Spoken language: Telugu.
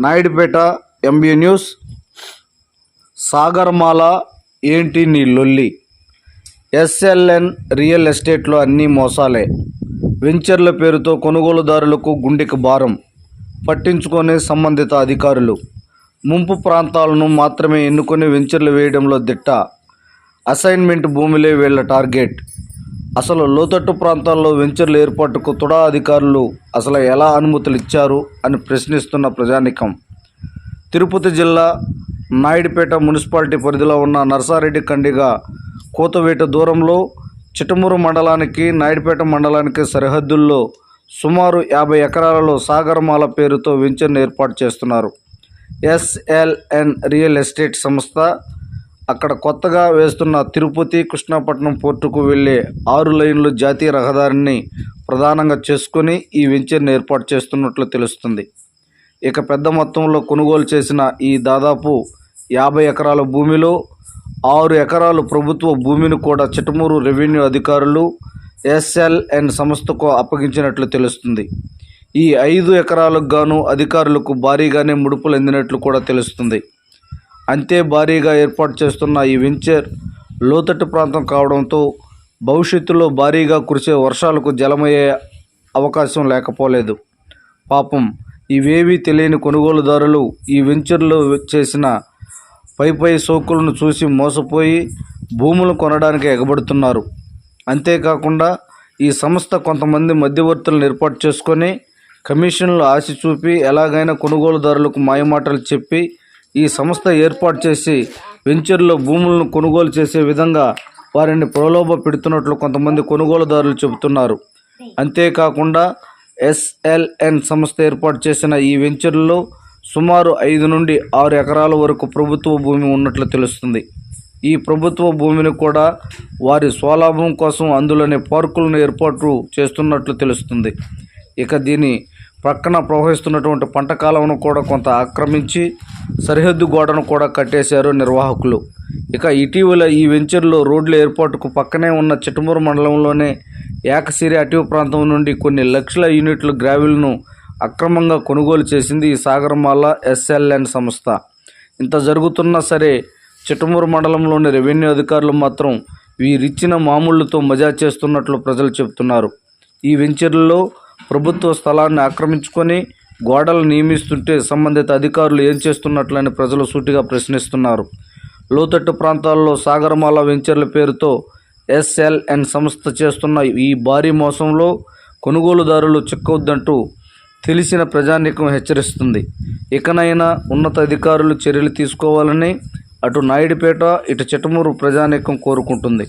నాయుడుపేట ఎంబీ న్యూస్ సాగర్మాల ఏంటి నీ లొల్లి? ఎస్ఎల్ఎన్ రియల్ ఎస్టేట్లో అన్నీ మోసాలే. వెంచర్ల పేరుతో కొనుగోలుదారులకు గుండెకి భారం. పట్టించుకునే సంబంధిత అధికారులు. ముంపు ప్రాంతాలను మాత్రమే ఎన్నుకొని వెంచర్లు వేయడంలో దిట్ట. అసైన్మెంట్ భూమిలే వీళ్ళ టార్గెట్. అసలు లోతట్టు ప్రాంతాల్లో వెంచర్ల ఏర్పాటుకు తుడా అధికారులు అసలు ఎలా అనుమతులు ఇచ్చారు అని ప్రశ్నిస్తున్న ప్రజానికం. తిరుపతి జిల్లా నాయుడుపేట మున్సిపాలిటీ పరిధిలో ఉన్న నర్సారెడ్డి కండిగా కోతవేట దూరంలో చిటమూరు మండలానికి నాయుడుపేట మండలానికి సరిహద్దుల్లో సుమారు యాభై ఎకరాలలో సాగరమాల పేరుతో వెంచర్ను ఏర్పాటు చేస్తున్నారు. ఎస్ఎల్ఎన్ రియల్ ఎస్టేట్ సంస్థ అక్కడ కొత్తగా వేస్తున్న తిరుపతి కృష్ణాపట్నం పోర్టుకు వెళ్ళే ఆరు లైన్లు జాతీయ రహదారిని ప్రధానంగా చేసుకుని ఈ వెంచర్ని ఏర్పాటు చేస్తున్నట్లు తెలుస్తుంది. ఇక పెద్ద మొత్తంలో కొనుగోలు చేసిన ఈ దాదాపు యాభై ఎకరాల భూమిలో ఆరు ఎకరాలు ప్రభుత్వ భూమిని కూడా చిట్టమూరు రెవెన్యూ అధికారులు ఎస్ఎల్ఎన్ సంస్థకు అప్పగించినట్లు తెలుస్తుంది. ఈ ఐదు ఎకరాలకు గాను అధికారులకు భారీగానే ముడుపులు అందినట్లు కూడా తెలుస్తుంది. అంతే భారీగా ఏర్పాటు చేస్తున్న ఈ వెంచర్ లోతట్టు ప్రాంతం కావడంతో భవిష్యత్తులో భారీగా కురిసే వర్షాలకు జలమయ్యే అవకాశం లేకపోలేదు. పాపం ఇవేవీ తెలియని కొనుగోలుదారులు ఈ వెంచర్లో చేసిన పై పై సోకులను చూసి మోసపోయి భూములు కొనడానికి ఎగబడుతున్నారు. అంతేకాకుండా ఈ సంస్థ కొంతమంది మధ్యవర్తులను ఏర్పాటు చేసుకొని కమిషన్లు ఆశ చూపి ఎలాగైనా కొనుగోలుదారులకు మాయమాటలు చెప్పి ఈ సంస్థ ఏర్పాటు చేసి వెంచర్లో భూములను కొనుగోలు చేసే విధంగా వారిని ప్రలోభ పెడుతున్నట్లు కొంతమంది కొనుగోలుదారులు చెబుతున్నారు. అంతేకాకుండా ఎస్ఎల్ఎన్ సంస్థ ఏర్పాటు చేసిన ఈ వెంచర్లో సుమారు ఐదు నుండి ఆరు ఎకరాల వరకు ప్రభుత్వ భూమి ఉన్నట్లు తెలుస్తుంది. ఈ ప్రభుత్వ భూమిని కూడా వారి స్వలాభం కోసం అందులోనే పార్కులను ఏర్పాటు చేస్తున్నట్లు తెలుస్తుంది. ఇక దీని పక్కన ప్రవహిస్తున్నటువంటి పంట కాలంను కూడా కొంత ఆక్రమించి సరిహద్దు గోడను కూడా కట్టేశారు నిర్వాహకులు. ఇక ఇటీవల ఈ వెంచర్లో రోడ్ల ఏర్పాటుకు పక్కనే ఉన్న చిట్టమూరు మండలంలోనే ఏకసిరి అటవీ ప్రాంతం నుండి కొన్ని లక్షల యూనిట్ల గ్రావిల్ను అక్రమంగా కొనుగోలు చేసింది ఈ సాగరమాల ఎస్ఎల్ఎన్ సంస్థ. ఇంత జరుగుతున్నా సరే చిట్టమూరు మండలంలోని రెవెన్యూ అధికారులు మాత్రం వీరిచ్చిన మామూళ్ళతో మజా చేస్తున్నట్లు ప్రజలు చెబుతున్నారు. ఈ వెంచర్లలో ప్రభుత్వ స్థలాన్ని ఆక్రమించుకొని గోడలు నియమిస్తుంటే సంబంధిత అధికారులు ఏం చేస్తున్నట్లని ప్రజలు సూటిగా ప్రశ్నిస్తున్నారు. లోతట్టు ప్రాంతాల్లో సాగరమాల వెంచర్ల పేరుతో ఎస్ఎల్ఎన్ సంస్థ చేస్తున్న ఈ భారీ మోసంలో కొనుగోలుదారులు చిక్కవద్దంటూ తెలిసిన ప్రజానీకం హెచ్చరిస్తుంది. ఇకనైనా ఉన్నత అధికారులు చర్యలు తీసుకోవాలని అటు నాయుడుపేట ఇటు చిట్టమూరు ప్రజానీకం కోరుకుంటుంది.